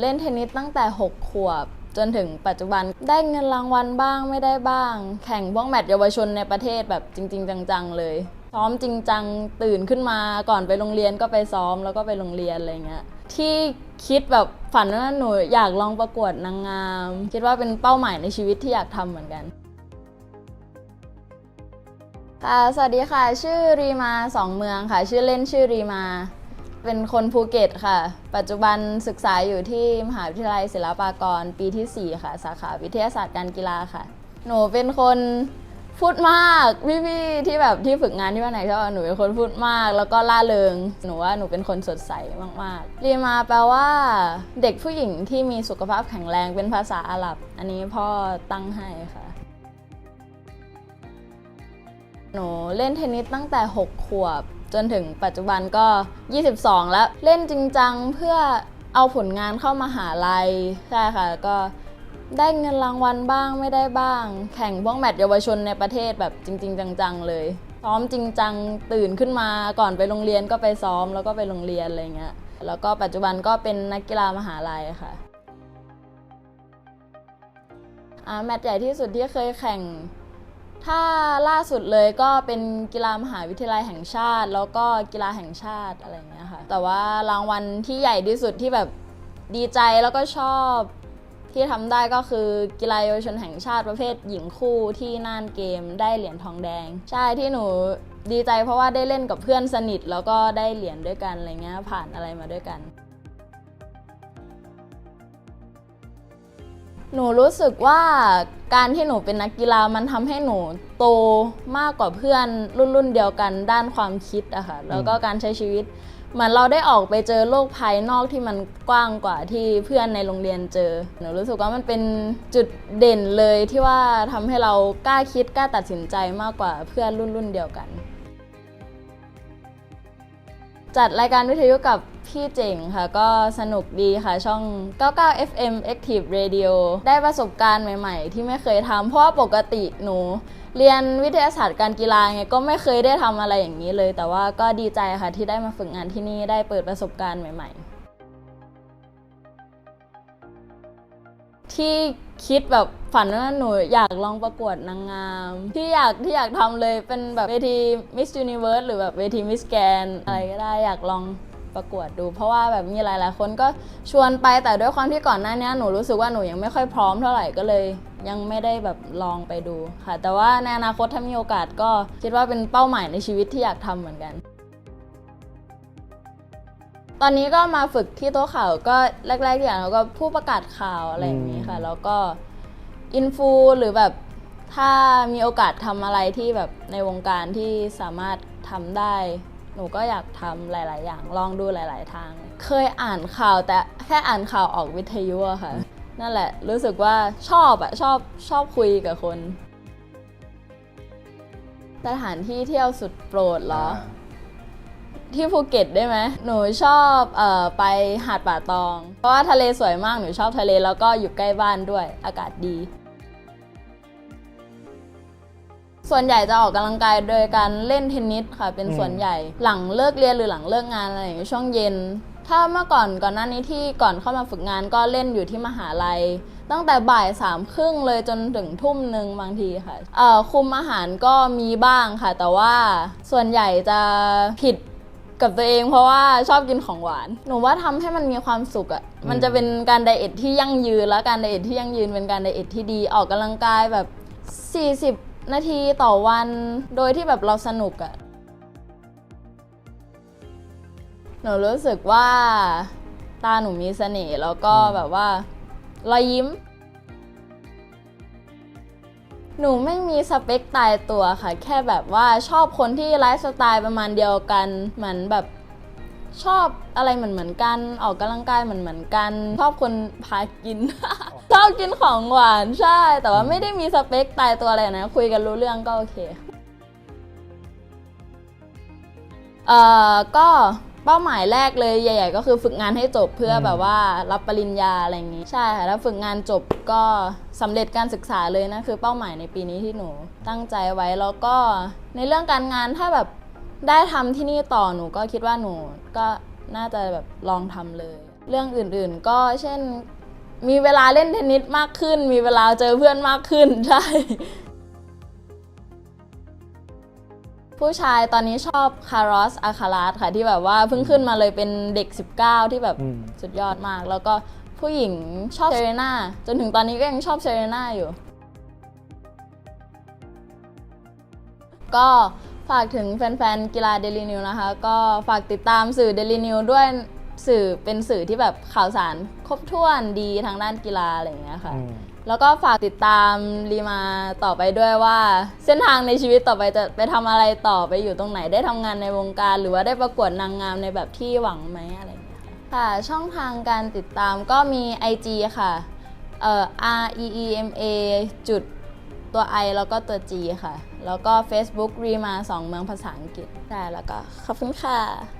เล่นเทนนิสตั้งแต่ 6 ขวบ จนถึงปัจจุบันได้เงินรางวัลบ้างไม่ได้บ้าง แข่งพวกแมตช์เยาวชนในประเทศแบบจริง ๆ จังๆ เลยซ้อมจริงจังตื่นขึ้นมาก่อนไปโรงเรียนก็ไปซ้อมแล้วก็ไปโรงเรียนอะไรเงี้ยที่คิดแบบฝันว่าหนูอยากลองประกวดนางงาม คิดว่าเป็นเป้าหมายในชีวิตที่อยากทำเหมือนกันค่ะสวัสดีค่ะ ชื่อรีมาสองเมืองค่ะ ชื่อเล่นชื่อรีมา เป็นคนภูเก็ตค่ะ ปัจจุบันศึกษาอยู่ที่มหาวิทยาลัยศิลปากรปีที่ 4 ค่ะ สาขาวิทยาศาสตร์การกีฬาค่ะ หนูเป็นคนพูดมากพี่ๆที่แบบที่ฝึกงานที่ว่าไหนชอบหนูเป็นคนพูดมาก แล้วก็ล่าเริงหนูว่าหนูเป็นคนสดใสมากๆรีมาแปลว่า เด็กผู้หญิงที่มีสุขภาพแข็งแรงเป็นภาษาอาหรับ อันนี้พ่อตั้งให้ค่ะ หนูเล่นเทนนิสตั้งแต่ 6 ขวบ จนถึงปัจจุบันก็ 22 แล้วเล่นจริงจังเพื่อเอาผลงานเข้ามาหาลัยใช่ค่ะก็ได้เงินรางวัลบ้างไม่ได้บ้าง แข่งพวกแมตช์เยาวชนในประเทศแบบจริง ๆ จังๆเลยซ้อมจริงจังตื่นขึ้นมาก่อนไปโรงเรียนก็ไปซ้อมแล้วก็ไปโรงเรียนอะไรเงี้ยแล้วก็ปัจจุบันก็เป็นนักกีฬามหาลัยค่ะแมตช์ใหญ่ที่สุดที่เคยแข่ง ถ้าล่าสุดเลยก็เป็นกีฬามหาวิทยาลัยแห่งชาติ แล้วก็กีฬาแห่งชาติอะไรเงี้ยค่ะ แต่ว่ารางวัลที่ใหญ่ที่สุดที่แบบดีใจแล้วก็ชอบที่ทำได้ก็คือกีฬาเยาวชนแห่งชาติประเภทหญิงคู่ที่น่านเกมได้เหรียญทองแดง ใช่ที่หนูดีใจเพราะว่าได้เล่นกับเพื่อนสนิท แล้วก็ได้เหรียญด้วยกันอะไรเงี้ยผ่านอะไรมาด้วยกัน หนูรู้สึกว่าการที่หนูเป็นนักกีฬามันทำให้หนูโตมากกว่าเพื่อนรุ่นรุ่นเดียวกันด้านความคิดอะค่ะแล้วก็การใช้ชีวิตเหมือนเราได้ออกไปเจอโลกภายนอกที่มันกว้างกว่าที่เพื่อนในโรงเรียนเจอ หนูรู้สึกว่ามันเป็นจุดเด่นเลยที่ว่าทำให้เรากล้าคิดกล้าตัดสินใจมากกว่าเพื่อนรุ่นรุ่นเดียวกัน จัดรายการวิทยุกับพี่เจ๋งค่ะ ก็สนุกดีค่ะช่อง 99 FM Active Radio ได้ประสบการณ์ใหม่ ๆ ที่ไม่เคยทำเพราะปกติหนู เรียนวิทยาศาสตร์การกีฬาไงก็ไม่เคยได้ทำอะไรอย่างนี้เลย แต่ว่าก็ดีใจค่ะที่ได้มาฝึกงานที่นี่ได้เปิดประสบการณ์ใหม่ ๆ ที่คิดแบบฝันว่าหนูอยากลองประกวดนางงาม ที่อยากที่อยากทำเลยเป็นแบบเวที Miss Universe หรือแบบเวที Miss Grand อะไรก็ได้อยากลองประกวดดู เพราะว่าแบบมีหลาย ๆ คนก็ชวนไปแต่ด้วยความที่ก่อนหน้านี้หนูรู้สึกว่าหนูยังไม่ค่อยพร้อมเท่าไหร่ก็เลย ยังไม่ได้แบบลองไปดูค่ะ แต่ว่าในอนาคตถ้ามีโอกาสก็คิดว่าเป็นเป้าหมายในชีวิตที่อยากทำเหมือนกัน ตอนนี้ก็มาฝึกที่โต๊ะข่าวก็แรกๆอย่างเราก็ผู้ประกาศข่าวอะไรอย่างนี้ค่ะ แล้วก็อินฟูหรือแบบถ้ามีโอกาสทำอะไรที่แบบในวงการที่สามารถทำได้ หนูก็อยากทำหลาย ๆ อย่างลองดูหลาย ๆ ทาง เคยอ่านข่าวแต่แค่อ่านข่าวออกวิทยุอะค่ะ นั่นแหละ รู้สึกว่าชอบอะชอบชอบคุยกับคน สถานที่เที่ยวสุดโปรดเหรอ ที่ภูเก็ตได้ไหมหนูชอบเอ่อไปหาดป่าตอง เพราะว่าทะเลสวยมาก หนูชอบทะเลแล้วก็อยู่ใกล้บ้านด้วย อากาศดี ส่วนใหญ่จะออกกำลังกายโดยการเล่นเทนนิสค่ะ เป็นส่วนใหญ่ หลังเลิกเรียนหรือหลังเลิกงานอะไรอย่างเงี้ยช่วงเย็น ถ้าเมื่อก่อนก่อนหน้านี้ที่ก่อนเข้ามาฝึกงานก็เล่นอยู่ที่มหาลัย ตั้งแต่บ่ายสามครึ่งเลยจนถึงทุ่มหนึ่งบางทีค่ะเอ่อคุมอาหารก็มีบ้างค่ะ แต่ว่าส่วนใหญ่จะผิด กับตัวเองเพราะว่าชอบกินของหวาน หนูว่าทำให้มันมีความสุขอะ่ะ มันจะเป็นการไดเอทที่ยั่งยืน และการไดเอทที่ยั่งยืนเป็นการไดเอทที่ดีออกกำลังกายแบบ 40 นาทีต่อวัน โดยที่แบบเราสนุกอะ่ะ หนูรู้สึกว่าตาหนูมีเสน่ห์แล้วก็แบบว่ารอยยิ้ม หนูไม่มีสเปคตายตัวค่ะ แค่แบบว่าชอบคนที่ไลฟ์สไตล์ประมาณเดียวกัน เหมือนแบบชอบอะไรเหมือนเหมือนๆกัน ออกกำลังกายเหมือนเหมือนๆกัน ชอบคนพากิน ชอบกินของหวานใช่ แต่ว่าไม่ได้มีสเปคตายตัวอะไรนะ คุยกันรู้เรื่องก็โอเค เอ่อก็ เป้าหมายแรกเลยใหญ่ ๆ ก็คือฝึกงานให้จบเพื่อแบบว่ารับปริญญาอะไรอย่างนี้ ใช่ค่ะถ้าฝึกงานจบก็สำเร็จการศึกษาเลยนะคือเป้าหมายในปีนี้ที่หนูตั้งใจไว้แล้วก็ในเรื่องการงานถ้าแบบได้ทำที่นี่ต่อหนูก็คิดว่าหนูก็น่าจะแบบลองทำเลย เรื่องอื่นๆก็เช่นมีเวลาเล่นเทนนิสมากขึ้น มีเวลาเจอเพื่อนมากขึ้นใช่ ผู้ชายตอนนี้ชอบคาร์ลอสอาคาราสค่ะที่แบบว่าเพิ่งขึ้นมาเลยเป็นเด็ก 19 ที่แบบอืม สุดยอดมาก แล้วก็ผู้หญิงชอบเซเรนาจนถึงตอนนี้ก็ยังชอบเซเรนาอยู่ ก็ฝากถึงแฟนๆ กีฬาเดลินิวนะคะ ก็ฝากติดตามสื่อเดลินิวด้วยสื่อเป็นสื่อที่แบบข่าวสารครบถ้วนดีทางด้านกีฬาอะไรอย่างเงี้ยค่ะ อืม แล้วก็ฝากติดตามรีมาต่อไปด้วยว่า เส้นทางในชีวิตต่อไปจะไปทำอะไรต่อไปอยู่ตรงไหนได้ทำงานในวงการ หรือว่าได้ประกวดนางงามในแบบที่หวังไหมอะไรอย่างเงี้ยค่ะค่ะช่องทางการติดตามก็มี IG ค่ะเอ่อ R E E M A จุดตัว I แล้วก็ตัว G ค่ะ แล้วก็ Facebook รีมาสองเมืองภาษาอังกฤษได้แล้วก็ขอบคุณค่ะ